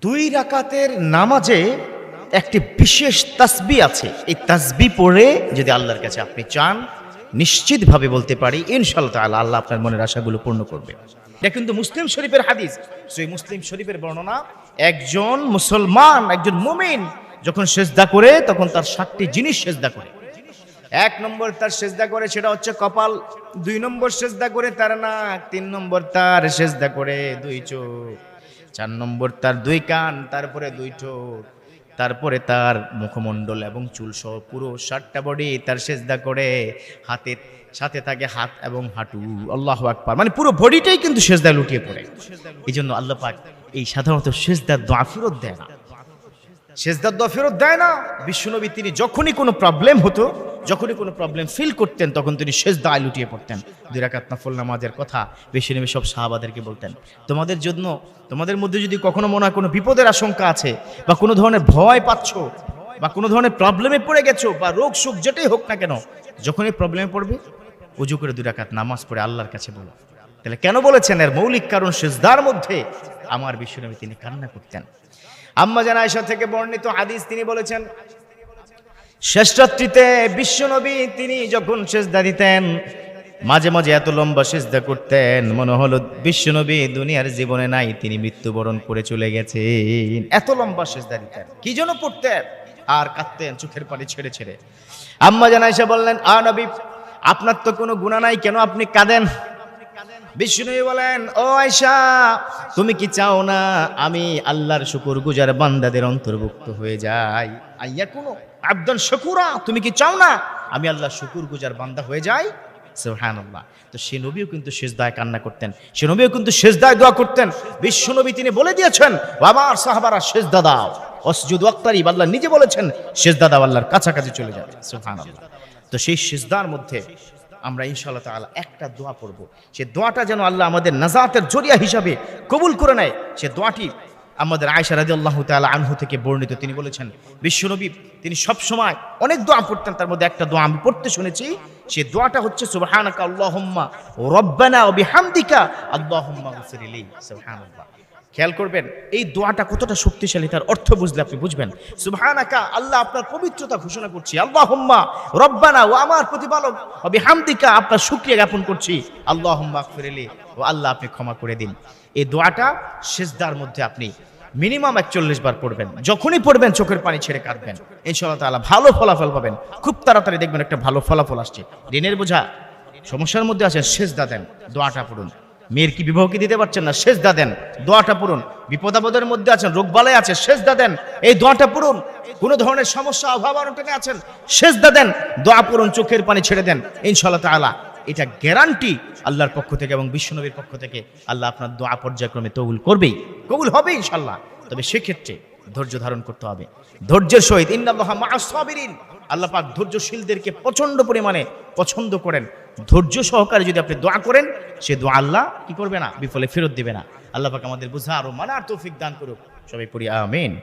দুই রাকাতের নামাজে একটি বিশেষ তাসবি আছে। এই তাসবি পড়ে যদি আল্লাহর কাছে আপনি চান, নিশ্চিতভাবে বলতে পারি ইনশাল্লাহ তাআলা আল্লাহ আপনার মনের আশাগুলো পূর্ণ করবে। এটা কিন্তু মুসলিম শরীফের হাদিস। সেই মুসলিম শরীফের বর্ণনা, একজন মুসলমান, একজন মুমিন যখন সেজদা করে, তখন তার সাতটি জিনিস সেজদা করে। এক নম্বর তার সেজদা করে, সেটা হচ্ছে কপাল। দুই নম্বর সেজদা করে তার নাক। তিন নম্বর তার সেজদা করে দুই চোখ। চার নম্বর তার দুই কান, তারপরে দুই ঠোঁট, তারপরে তার মুখমণ্ডল এবং চুল সহ পুরো ষাটটা বডি তার সেজদা করে হাতের সাথে থাকে হাত এবং হাঁটু। আল্লাহ আকবার। মানে পুরো বডিটাই কিন্তু সেজদা লুটিয়ে পড়ে। এই জন্য আল্লাহ পাক এই সাধারণত সেজদার দোয়া ফেরত দেয় না। সেজদার দোয়া ফেরত দেয় না। বিশ্বনবী তিনি যখনই কোনো প্রবলেম হতো যখনই কোনো প্রবলেম ফিল করতেন, তখন তিনি শেষ দায় লুটিয়ে পড়তেন। দুই রাকাত নফল নামাজের কথা বিশ্বনবী সব সাহাবাদেরকে বলতেন। তোমাদের জন্য, তোমাদের মধ্যে যদি কখনো মনে হয় কোনো বিপদের আশঙ্কা আছে, বা কোনো ধরনের ভয় পাচ্ছ, বা কোনো ধরনের প্রবলেমে পড়ে গেছো, বা রোগ সুখ যেটাই হোক না কেন, যখনই প্রবলেমে পড়বে, উজু করে দুই রাকাত নামাজ পড়ে আল্লাহর কাছে বলো। তাহলে কেন বলেছেন এর মৌলিক কারণ সেজদার মধ্যে আমার বিশ্বনবী তিনি কান্না করতেন। আম্মা জান থেকে বর্ণিত হাদিস তিনি বলেছেন শ্রেষ্ঠত্রীতে বিশ্বনবী তিনি যখন সেজদা দিতেন, মাঝে মাঝে এত লম্বা সেজদা করতেন, মনে হলো বিশ্বনবী দুনিয়ার জীবনে নাই, তিনি মৃত্যুবরণ করে চলে গেছেন। এত লম্বা সেজদা দিতেন। কি জন্য পড়তেন। আর কাঁদতেন চোখের পানি ছেড়ে ছেড়ে। আম্মা জান আয়েশা বললেন, আ নবী, আপনার তো কোনো গুণা নাই, কেন আপনি কাঁদেন? বিষ্ণু বলেন, ও আয়সা তুমি কি চাও না আমি আল্লাহর শুকুর গুজার বান্দাদের অন্তর্ভুক্ত হয়ে যাই? আইয়া কোনো আবদান শুকুরা, তুমি কি চাও না? আমি আল্লাহ শুকুর গুজার বান্দা হয়ে যাই। সুবহানাল্লাহ। তো সে নবীও কিন্তু শেষদায় কান্না করতেন। সে নবীও কিন্তু শেষদায় দোয়া করতেন। বিশ্ব নবী তিনি বলে দিয়েছেন বাবার সাহাবারা শেষদা দাও। অসজুদ ওয়াক্তারি আল্লাহ নিজে বলেছেন শেষদা দাও, আল্লাহর কাছাকাছি চলে যাবে। সুবহানাল্লাহ। তো সেই শেষদার মধ্যে আমরা ইনশাআল্লাহ তাআলা একটা দোয়া পড়ব। সে দোয়াটা যেন আল্লাহ আমাদের নাজাতের জরিয়া হিসাবে কবুল করে নেয়। সে দোয়াটি আমাদের আয়সা রাজি আল্লাহ তালা আনহু থেকে বর্ণিত। তিনি বলেছেন, বিশ্বনবী, তিনি সব সময় অনেক দোয়া পড়তেন, তার মধ্যে একটা দোয়া আমি পড়তে শুনেছি, সে দোয়াটা হচ্ছে সুবহানাকা আল্লাহুম্মা রব্বানা ওয়া বিহামদিকা খেয়াল করবেন, এই দোয়াটা কতটা শক্তিশালী তার অর্থ বুঝলে আপনি বুঝবেন। সুবহানাকা, আল্লাহ আপনার পবিত্রতা ঘোষণা করছি। আল্লাহুম্মা রব্বানা ও আমার প্রতিপালক হবে হামদিকা আপনার শুকরিয়া জ্ঞাপন করছি। আল্লাহুম্মা ফিরেলি ও আল্লাহ আপনি ক্ষমা করে দিন। এই দোয়াটা শেষদার মধ্যে আপনি মিনিমাম একচল্লিশ বার পড়বেন। যখনই পড়বেন, চোখের পানি ছেড়ে কাটবেন। ইনশাআল্লাহ তাআলা ভালো ফলাফল পাবেন। খুব তাড়াতাড়ি দেখবেন একটা ভালো ফলাফল আসছে। ঋণের বোঝা, সমস্যার মধ্যে আছেন শেষদা দেন। দোয়াটা পড়ুন। মেয়ের কি বিবাহকে দিতে পারছেন না? শেষ দা দেন। দোয়াটা পড়ুন। বিপদাপদের মধ্যে আছেন, রোগবালায় আছে শেষ দা দেন। এই দোয়াটা পড়ুন। কোনো ধরনের সমস্যা, অভাব, অনটনে আছেন শেষ দা দেন। দোয়া পড়ুন, চোখের পানি ছেড়ে দেন। ইনশাল্লাহ তাআলা এটা গ্যারান্টি আল্লাহর পক্ষ থেকে এবং বিশ্বনবীর পক্ষ থেকে আল্লাহ আপনার দোয়া পর্যায়ক্রমে কবুল করবেই। কবুল হবে ইনশাল্লাহ তবে সেক্ষেত্রে ধৈর্য ধারণ করতে হবে। ধৈর্যের সহিত মা'আস সাবিরিন। আল্লাহ পাক ধৈর্যশীলদেরকে প্রচণ্ড পরিমাণে পছন্দ করেন। ধৈর্য সহকারে যদি আপনি দোয়া করেন, সে দোয়া আল্লাহ কি করবে না? বিফলে ফেরত দেবে না। আল্লাহ পাক আমাদের বুঝা আরও মানার তৌফিক দান করুক। সবাই পড়ি, আমিন।